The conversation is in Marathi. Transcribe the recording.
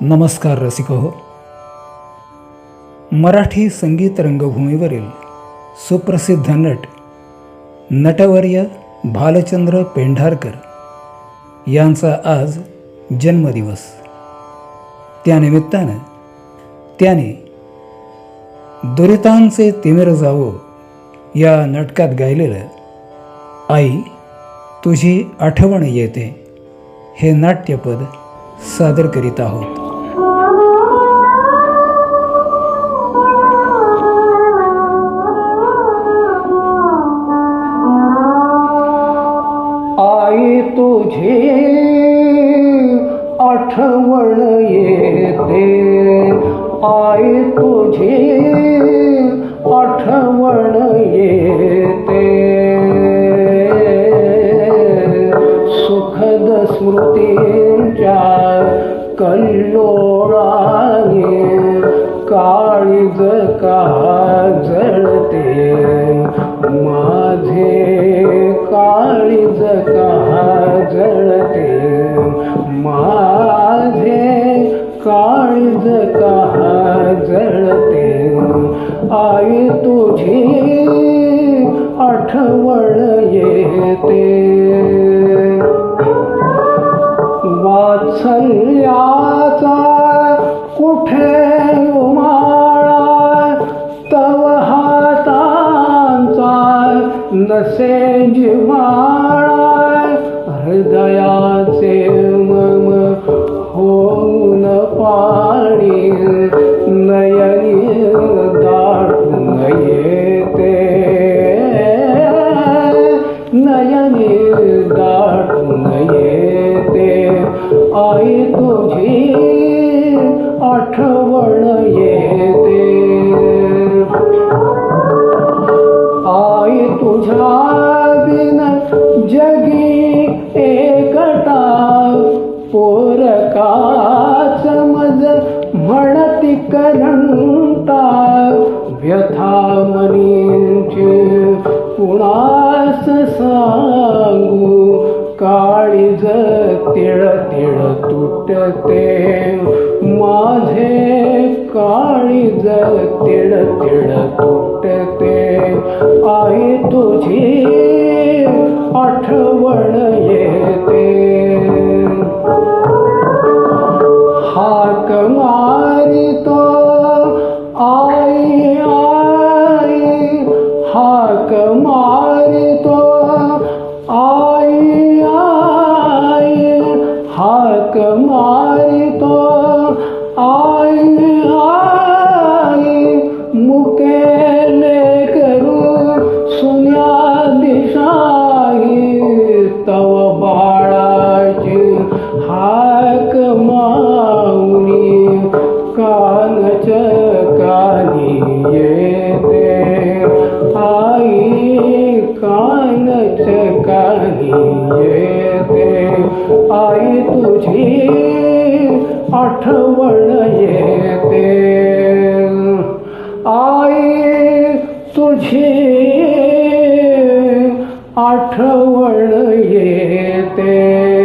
नमस्कार रसिक हो मराठी संगीत रंगभूमीवरील सुप्रसिद्ध नट नटवर्य भालचंद्र पेंढारकर यांचा आज जन्मदिवस. त्यानिमित्तानं त्याने दुरितांचे तिमिर जावो या नाटकात गायलेलं आई तुझी आठवण येते हे नाट्यपद सादर करीत आहोत. तुझी आठवण येते. आई तुझी आठवण येते. सुखद स्मृतींच्या कल्लोळाने काळीज का जळते आई तुझी आठवण येते. वात्सल्याचा कुठे उमाळा तव हातांचा नसे जिव्हाळा हृदयाचे आई तुझी आठवण येते. आई तुझ्या बिन जगी एकटा पोरकाच मज म्हणती करंटा. व्यथा मनींची कुणास सांगू का? तुटते माझे काळी जळ तिळ तिळ तुटते. आई तुझी आठवण येते. हाक मारी तो आई आई. हाक मारी तो आई. हाक मारितो तुझी आठवण येते. आई तुझी आठवण येते.